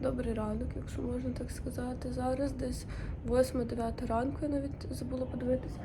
Добрий ранок, якщо можна так сказати. Зараз десь 8-9 ранку, я навіть забула подивитись.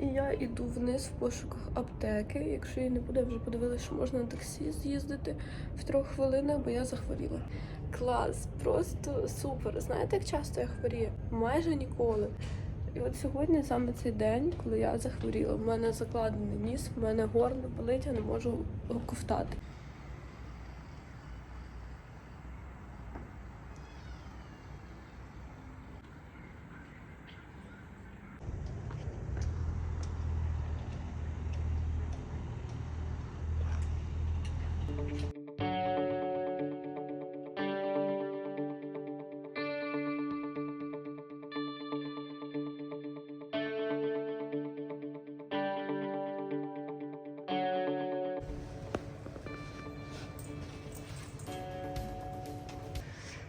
І я йду вниз в пошуках аптеки. Якщо її не буде, я вже подивилася, що можна на таксі з'їздити в трьох хвилинах, бо я захворіла. Клас, просто супер. Знаєте, як часто я хворію? Майже ніколи. І от сьогодні саме цей день, коли я захворіла, в мене закладений ніс, в мене горло болить, я не можу ковтати.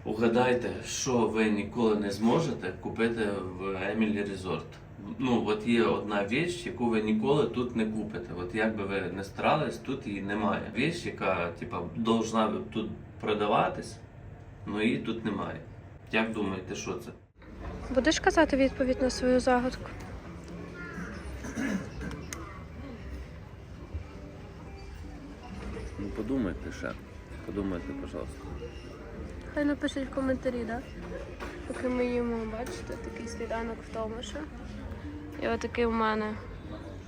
Угадайте, що ви ніколи не зможете купити в Емілі Резорт. Ну, от є одна віч, яку ви ніколи тут не купите. От як би ви не старались, тут її немає. Віч, яка типа должна тут продаватись, але її тут немає. Як думаєте, що це? Будеш казати відповідь на свою загадку? Ну подумайте ще. Подумайте, пожалуйста. Хай напишіть в коментарі, да? Поки ми їмо, бачите, такий сніданок в Томаша. І отакий у мене.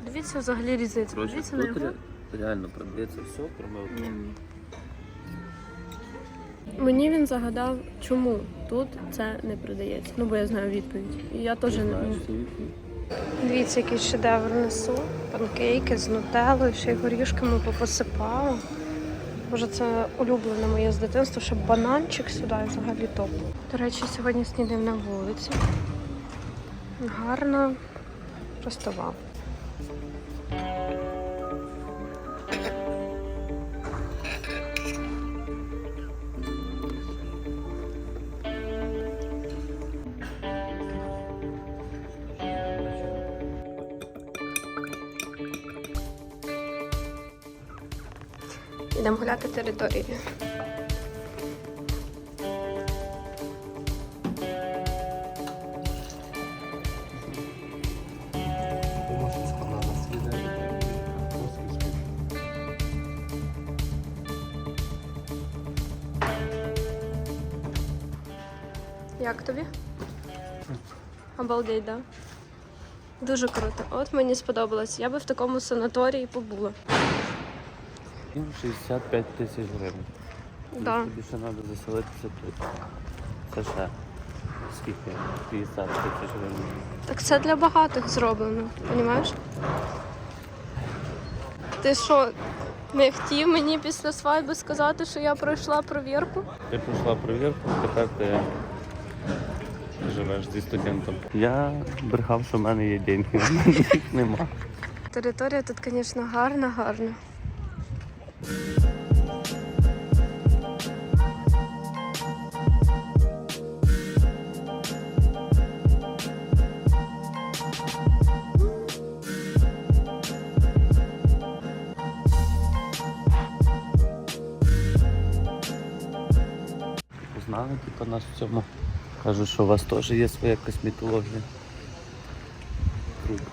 Дивіться взагалі різницю. Дивіться на його. реально продається все, крім М. Мені він загадав, чому тут це не продається. Ну, бо я знаю відповідь. І я теж не Дивіться, який шедевр несу. Панкейки з нутеллою, ще й горішками попосипала. Може, це улюблене моє з дитинства, щоб бананчик сюди взагалі топ. До речі, сьогодні снідаємо на вулиці. Гарно. Просто вау. Йдемо гуляти. Як тобі? Обалдеть, да? Дуже круто. От мені сподобалось. Я би в такому санаторії побула. 65 тисяч гривень. Да. Тобі ще треба заселитися тут. Це ще скільки? 50 тисяч гривень. Так це для багатих зроблено, розумієш? Ти що, не хотів мені після свадьби сказати, що я пройшла провірку? Ти пройшла перевірку, тепер ти живеш зі студентом. Я брехав, що в мене є деньги, в мене їх нема. Територія тут, звісно, гарна, гарна. Знали, типу, нас в цьому. Кажуть, що у вас теж є своя косметологія. Круто.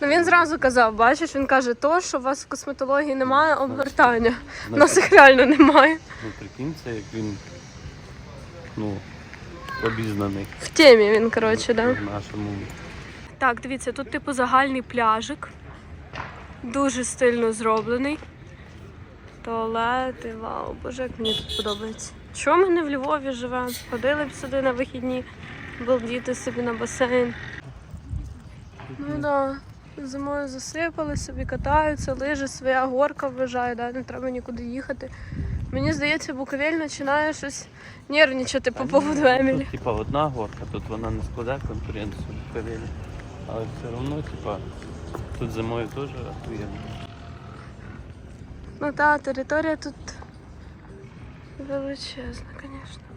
Ну він зразу казав, бачиш, він каже, то, що у вас в косметології немає обгортання. У нас їх реально немає. Ну, прикинь, це як він ну, обізнаний В темі він, коротше, да? в нашому. Так, дивіться, тут типу загальний пляжик. Дуже стильно зроблений. Туалети, вау, боже, як мені тут подобається. Чому ми не в Львові живемо? Ходили б сюди на вихідні, балдіти собі на басейн. Ну так, да. Зимою засипали собі, катаються, лижі, своя горка вважає, да? не треба нікуди їхати. Мені здається, Буковель починає щось нервничати по поводу Емілі. Типа, одна горка, тут вона не складає конкуренцію в Карелі. Але все одно, типа, тут зимою теж охуєнно. Ну так, територія тут величезна, звісно.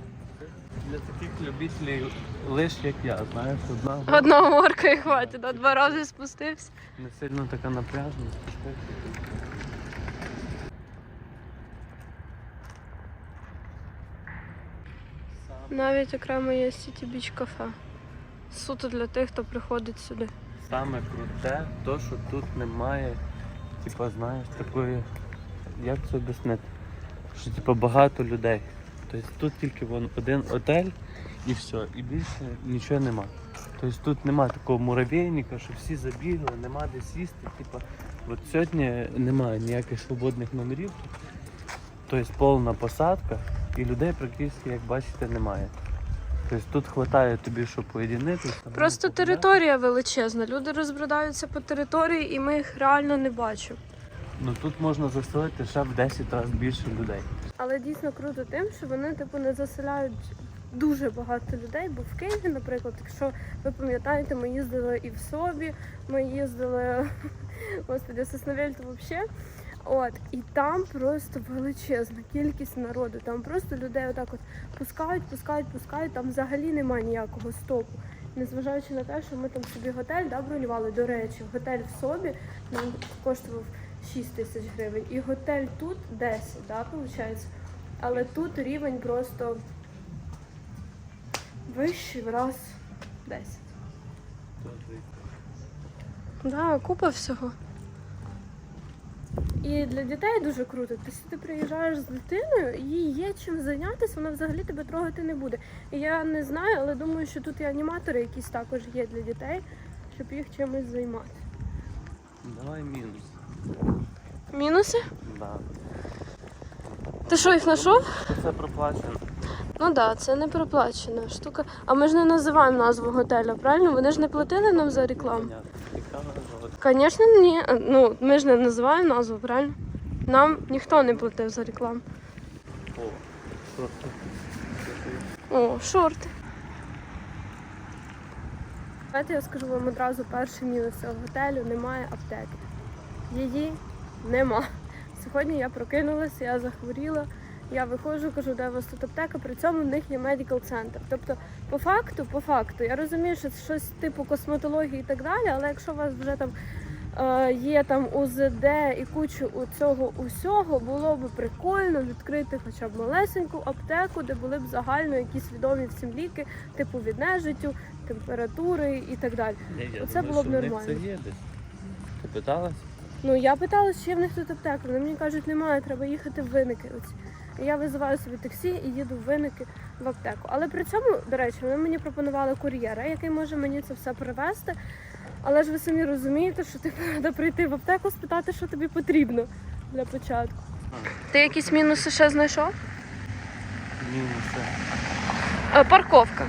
Для таких любителів лиш як я, знаєш, одна горка Одного морка і хватить, а два рази спустився. не сильно така напряжна, спустився. Навіть окремо є City Beach кафе. Суто для тих, хто приходить сюди. Саме круте, то що тут немає, типа, знаєш, такої, як це об'яснити, що типа багато людей. Тобто тут тільки вон один отель і все, і більше нічого нема. Тобто тут нема такого муравейника, що всі забігли, нема де сісти. Типа, от сьогодні немає ніяких свободних номерів. Тобто повна посадка і людей практично, як бачите, немає. Тобто тут вистачає тобі, щоб поєдинитися. Просто територія величезна. Люди розбрадаються по території, і ми їх реально не бачимо. Ну тут можна заселити ще в 10 разів більше людей. Але дійсно круто тим, що вони типу не заселяють дуже багато людей. Бо в Києві, наприклад, якщо ви пам'ятаєте, ми їздили і в Собі, ми їздили господи, Сосновель, то взагалі. От, і там просто величезна кількість народу. Там просто людей отак от пускають, пускають, пускають. Там взагалі немає ніякого стопу. Незважаючи на те, що ми там собі готель да, бронювали. До речі, готель в собі нам коштував 6 тисяч гривень. І готель тут 10, да, виходить. Але тут рівень просто вищий в раз 10. Да, купа всього. І для дітей дуже круто. Ти сюди приїжджаєш з дитиною, їй є чим зайнятися, вона взагалі тебе трогати не буде. І я не знаю, але думаю, що тут і аніматори якісь також є для дітей, щоб їх чимось займати. Давай мінус. Мінуси? Да. Ти що, їх знайшов? Це проплачено. Ну так, да, це не проплачена штука. А ми ж не називаємо назву готеля, правильно? Вони ж не платили нам за рекламу. Звісно, ні. Ну, ми ж не називаємо назву, правильно? Нам ніхто не платив за рекламу. О, шорти. Давайте я скажу вам одразу перший мінус цього готелю немає аптеки. Її нема. Сьогодні я прокинулася, я захворіла. Я виходжу, кажу, де у вас тут аптека, при цьому в них є медикал центр. Тобто, по факту, по факту, я розумію, що це щось типу косметології і так далі, але якщо у вас вже там е, є там УЗД і кучу у цього усього, було б прикольно відкрити хоча б малесеньку аптеку, де були б загально якісь відомі всім ліки, типу від нежиттю, температури і так далі. Оце було б нормально. Це є десь. Ти питалась? Ну я питала, чи є в них тут аптека. Вони мені кажуть, немає, треба їхати в виники. Ось. Я визиваю собі таксі і їду в виники в аптеку. Але при цьому, до речі, вони мені пропонували кур'єра, який може мені це все привезти. Але ж ви самі розумієте, що типу, треба прийти в аптеку, спитати, що тобі потрібно для початку. Ти якісь мінуси ще знайшов? Мінуси. Е, парковка.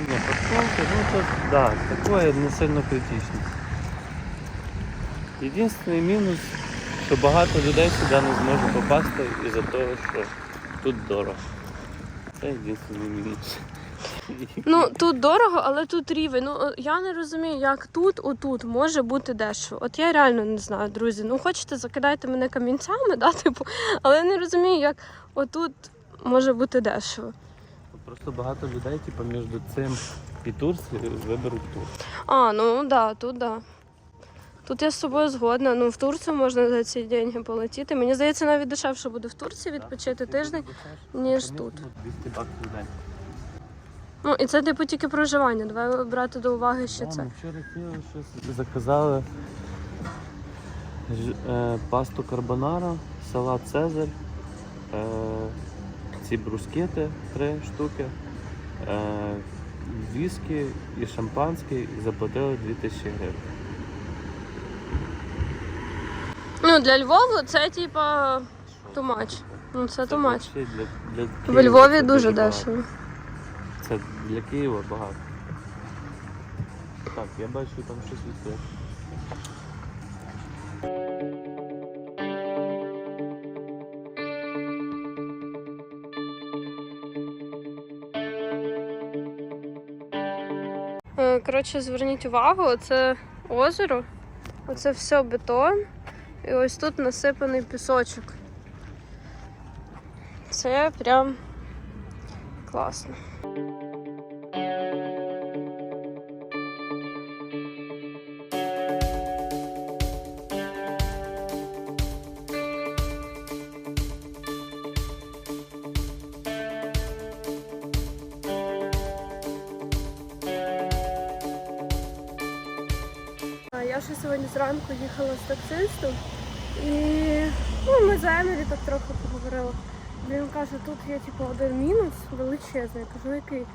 Ні, парковки, ну тут, да, такое не сильно критично. Єдиний мінус, що багато людей сюди не зможе попасти із-за того, що тут дорого. Це єдиний мінус. Ну тут дорого, але тут рівень. Ну я не розумію, як тут, отут може бути дешево. От я реально не знаю, друзі. Ну хочете, закидайте мене камінцями, да, типу, але я не розумію, як отут може бути дешево. Просто багато людей, типу, між цим і Турцією виберуть тур. А, ну да, тут да. Тут я з собою згодна. Ну в Турцію можна за ці деньги полетіти. Мені здається, навіть дешевше буде в Турції відпочити тиждень, ніж тут. 200 баксів в день. Ну і це типу тільки проживання. Давай брати до уваги ще це. Вчора хотіли щось заказали е, пасту карбонара, салат Цезарь, е, ці брускети три штуки, е, віскі і шампанське і заплатили 2000 гривень. Ну для Львова це типа тумач. Ну це тумач. Для, В Львові це дуже дешево. Це для Києва багато. Так, я бачу там щось відкрите. Е, Коротше, зверніть увагу, це озеро, оце все бетон, і ось тут насипаний пісочок. Це прям класно. Я ще сьогодні зранку їхала з таксистом і ну, ми за Емілі так трохи поговорили. Він каже, тут є типу один мінус величезний. Я кажу, який?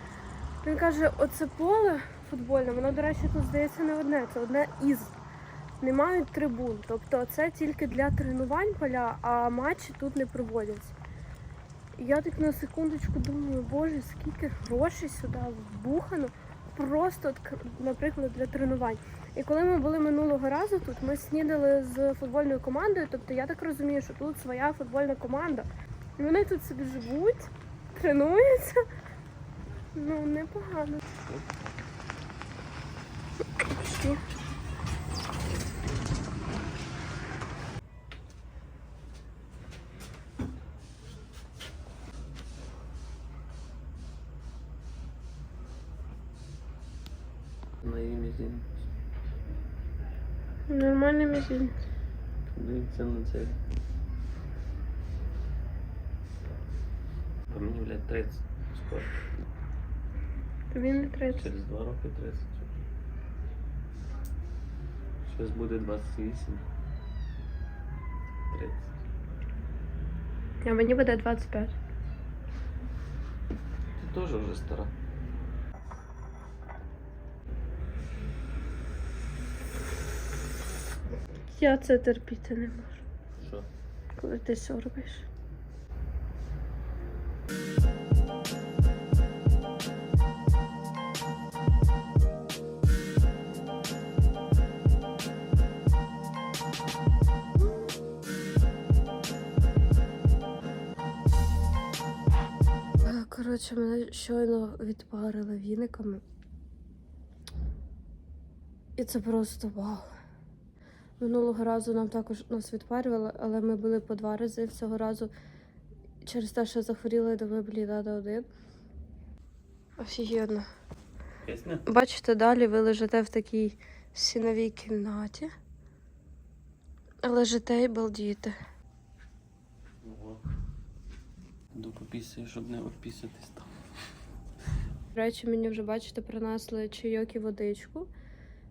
Він каже, оце поле футбольне, воно, до речі, тут здається не одне, це одне із. Не мають трибун. Тобто це тільки для тренувань поля, а матчі тут не проводяться. Я так на секундочку думаю, боже, скільки грошей сюди вбухано, просто, наприклад, для тренувань. І коли ми були минулого разу тут, ми снідали з футбольною командою. Тобто я так розумію, що тут своя футбольна команда. І вони тут собі живуть, тренуються. Ну, непогано. Нормальний мізинець. Дивіться на це. По мені, блядь, 30 скоро. Тобі не 30. Через 2 роки 30. Зараз буде 28. 30. А мені буде 25. Ти теж вже стара. Я це терпіти не можу, Що? коли ти сорбиш. Коротше, мене щойно відпарили віниками. І це просто вау. Минулого разу нам також нас відпарювали, але ми були по два рази цього разу через те, що захворіли до меблі до один. Офігенно. Бачите, далі ви лежите в такій сіновій кімнаті. Лежите і балдієте. До попісі, щоб не опісятись там. До речі, мені вже, бачите, принесли чайок і водичку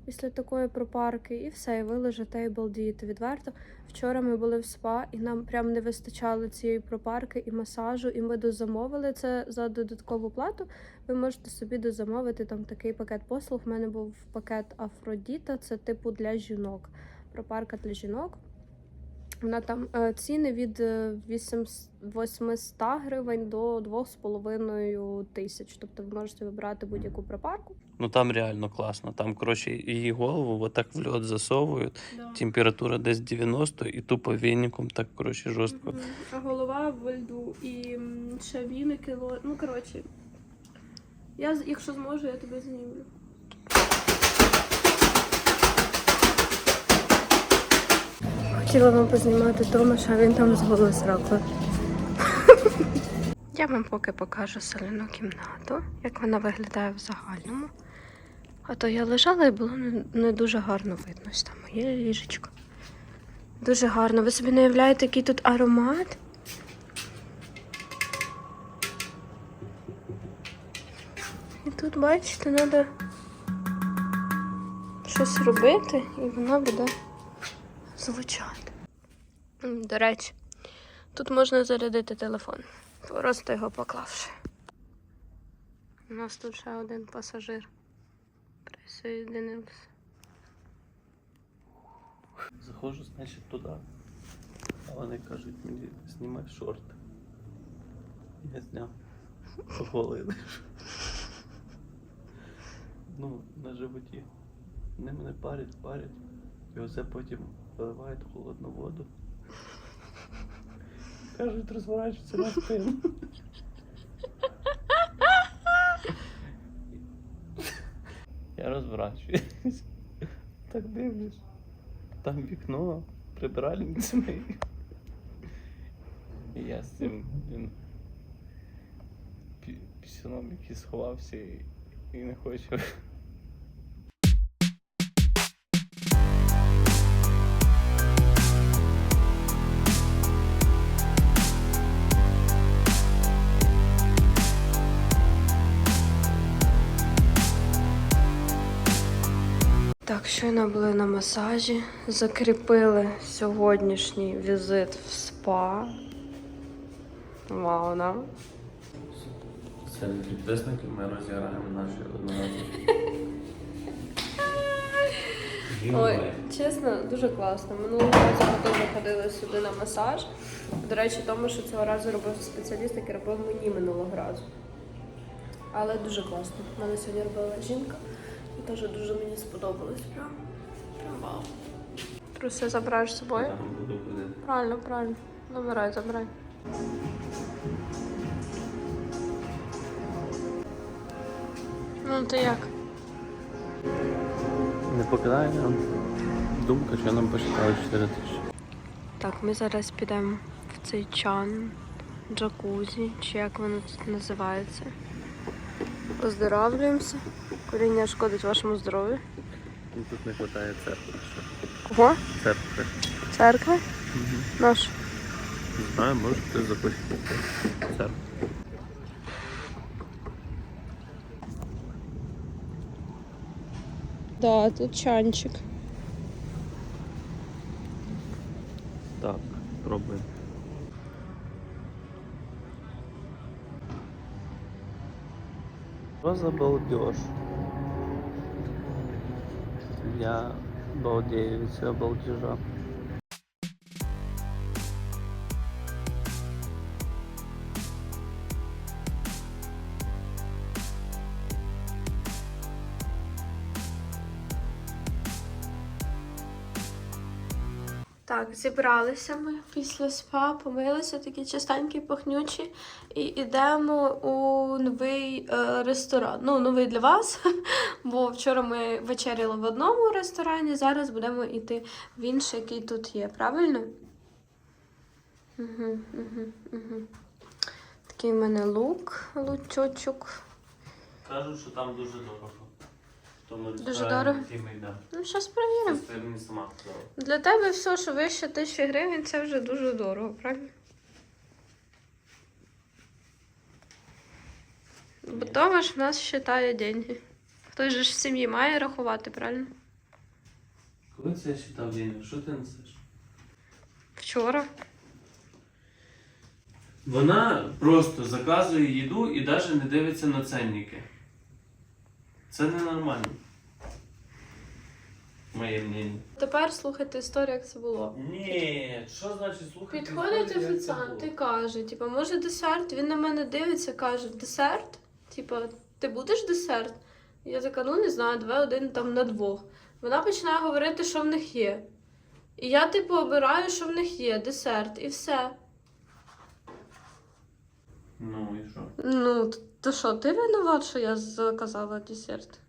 після такої пропарки, і все, і ви лежите і. Відверто. Вчора ми були в спа, і нам прям не вистачало цієї пропарки і масажу, і ми дозамовили це за додаткову плату. Ви можете собі дозамовити там такий пакет послуг. У мене був пакет Афродіта, це типу для жінок. Пропарка для жінок. Вона там е, ціни від е, 800 800 гривень до 2,5 тисяч. Тобто ви можете вибрати будь-яку пропарку. Ну там реально класно. Там, коротше, її голову отак в льот засовують. Температура десь 90 і тупо веником так, коротше, жорстко. А голова в льду і ще віники. ло- Ну, коротше, я, з- якщо зможу, я тебе знімлю. Хотіла вам познімати Томаша, а він там з голос робить. Я вам поки покажу соляну кімнату, як вона виглядає в загальному. А то я лежала і було не дуже гарно видно. Ось там моє ліжечко. Дуже гарно. Ви собі не уявляєте, який тут аромат? І тут, бачите, треба щось робити, і вона буде звучати. До речі, тут можна зарядити телефон, просто його поклавши. У нас тут ще один пасажир присоєдинився. Заходжу, значить, туди. А вони кажуть мені, знімай шорти. Я зняв. Голий лише. Ну, на животі. Вони мене парять, парять. І оце потім виливають в холодну воду. Кажуть, розворачуйся на спину. Я розворачуюсь. Так дивлюсь. Там вікно, прибиральниця мої. І я з цим він пі- пісюном, який сховався і не хоче. Щойно були на масажі, закріпили сьогоднішній візит в спа. Вау, да? Серед підписників ми розіграємо наші одноразові. Ой, чесно, дуже класно. Минулого разу ми теж ходили сюди на масаж. До речі, тому що цього разу робив спеціаліст, який робив мені минулого разу. Але дуже класно. Мене сьогодні робила жінка теж дуже мені сподобалось. Прям, прям вау. Труси забираєш з собою? Правильно, правильно. Забирай, забирай. Ну, ти як? Не покидає нам думка, що нам посчитали 4 тисячі. Так, ми зараз підемо в цей чан, джакузі, чи як воно тут називається. Оздоровлюємося. Куріння шкодить вашому здоров'ю. Ну, Тут не вистачає церкви. Кого? Церкви. Церкви? Наш. Не знаю, може ти захочеш церкву. Да, тут чанчик. Так, пробуємо. Что за балдеж? Я балдею від цього балдежа. Так, зібралися ми після спа, помилися, такі чистенькі, пахнючі, і йдемо у новий е, ресторан. Ну, новий для вас, бо вчора ми вечеряли в одному ресторані, зараз будемо йти в інший, який тут є, правильно? Угу, угу, угу. Такий в мене лук, лучочок. Кажуть, що там дуже дорого. Тому Дуже ресторані, дорого? який ми. Ну, зараз перевіримо. Це мені сама сказала. Для тебе все, що вище тисячі гривень, це вже дуже дорого, правильно? Бо ж в нас вважає деньги. Хтось же ж в сім'ї має рахувати, правильно? Коли це я читав денег, що ти несеш? Вчора. Вона просто заказує їду і навіть не дивиться на ценники. Це ненормально. Моє мнение. Тепер слухайте історію, як це було. Ні, що значить слухати? Підходить історію, як це офіціант і було? каже, типу, може десерт? Він на мене дивиться, каже, десерт? Типу, ти будеш десерт? Я така, ну не знаю, давай один там на двох. Вона починає говорити, що в них є. І я, типу, обираю, що в них є, десерт, і все. Ну і що? Ну, то що, ти винуват, що я заказала десерт?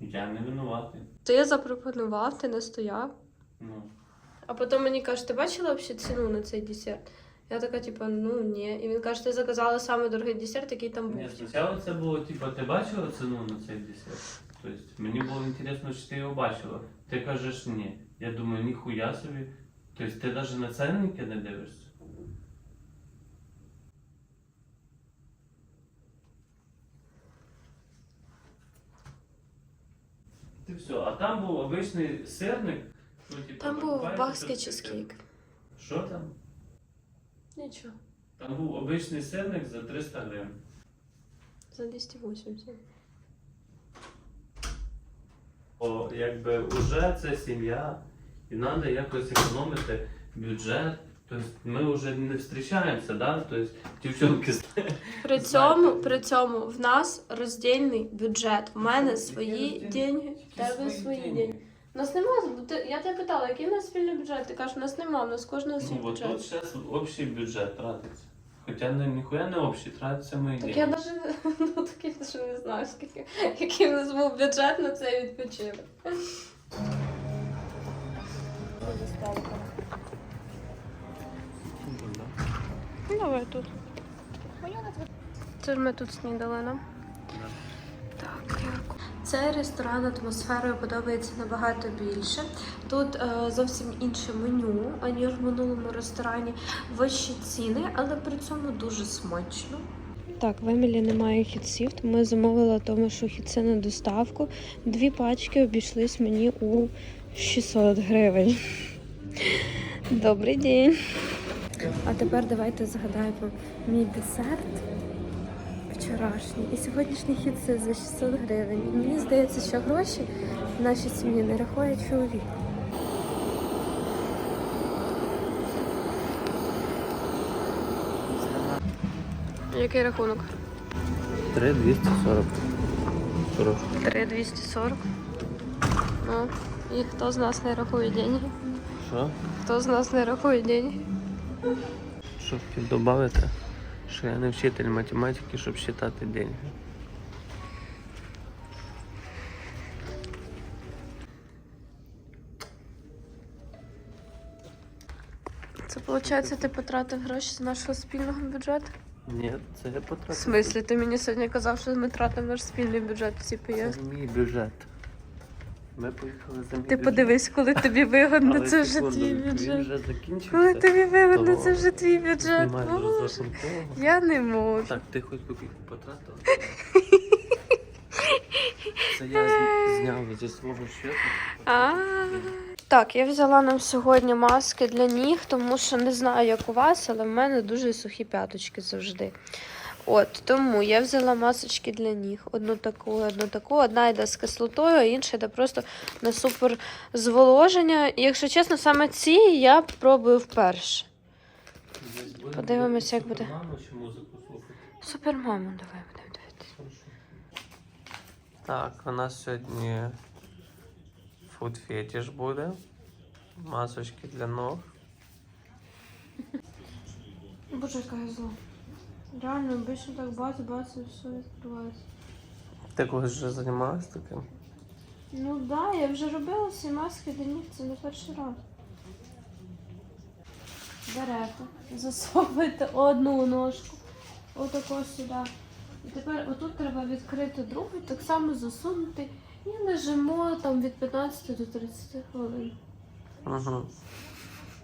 Я не винуватий. Ти запропонував, ти не стояв. Ну. А потім мені каже, ти бачила взагалі ціну на цей десерт? Я така, типу, ну ні. І він каже, ти заказала саме дорогий десерт, який там був. Ні, спочатку це було, типу, ти бачила ціну на цей десерт? Тобто мені було інтересно, чи ти його бачила. Ти кажеш ні. Я думаю, ніхуя собі. Тобто ти навіть на ценники не дивишся. Ти все, а там був обичний сирник. Ну, типу, Там був буквально бахський щось таке. чизкейк. Що там? Нічого. Там був обичний сирник за 300 гривень. За 280. О, якби вже це сім'я, і треба якось економити бюджет. Тобто ми вже не зустрічаємося, да? Тобто дівчонки При цьому, при цьому в нас роздільний бюджет. В мене свої деньги, в тебе свої деньги. У нас нема, ти- я тебе питала, який в нас спільний бюджет? Ти кажеш, у нас нема, у нас кожного свій Ну, от тут зараз общий бюджет тратиться. Хоча не, ніхуя не общий, тратиться мої Так деньги. я навіть ну, так я даже не знаю, скільки, який в нас був бюджет на цей відпочинок. Ну, тут. Це ж ми тут снідали, нам. Так, дякую. Цей ресторан атмосферою подобається набагато більше. Тут е, зовсім інше меню, аніж в минулому ресторані. Вищі ціни, але при цьому дуже смачно. Так, в Емілі немає хітсів, тому я замовила тому, що хітси на доставку. Дві пачки обійшлись мені у 600 гривень. Добрий день. А тепер давайте згадаємо мій десерт вчорашній і сьогоднішній хітси за 600 гривень. Мені здається, що гроші в нашій сім'ї не рахує чоловік. Який рахунок? 3240. 3240. Ну, і хто з нас не рахує деньги? Що? Хто з нас не рахує деньги? Що хотів додати? Що я не вчитель математики, щоб считати деньги. Це виходить, ти потратив гроші з нашого спільного бюджету? Ні, це я потратив. В смислі, ти мені сьогодні казав, що ми тратимо наш спільний бюджет всі Це мій бюджет. Ми поїхали за мій Ти подивись, коли тобі вигодно, це вже твій бюджет. вже закінчився. Коли тобі вигодно, це вже твій бюджет. Боже. Я не можу. Так, ти хоч копійку потратила? Це я зняв зі свого щиту. А. Так, я взяла нам сьогодні маски для ніг, тому що не знаю, як у вас, але в мене дуже сухі п'яточки завжди. От, тому я взяла масочки для ніг. Одну таку, одну таку. Одна йде з кислотою, а інша йде просто на супер зволоження. І, якщо чесно, саме ці я пробую вперше. Подивимось, як буде. Супермаму давай будемо дивитися. Так, у нас сьогодні фуд фетіш буде. Масочки для ног. Боже, яка я зла. Реально, обично так бац, бац, і все відкривається. Ти колись вже займалась таким? Ну да, я вже робила всі маски для них, це не перший раз. Берете, засовуєте одну ножку, отако сюди. І тепер отут треба відкрити другу, так само засунути і лежимо там від 15 до 30 хвилин. Угу.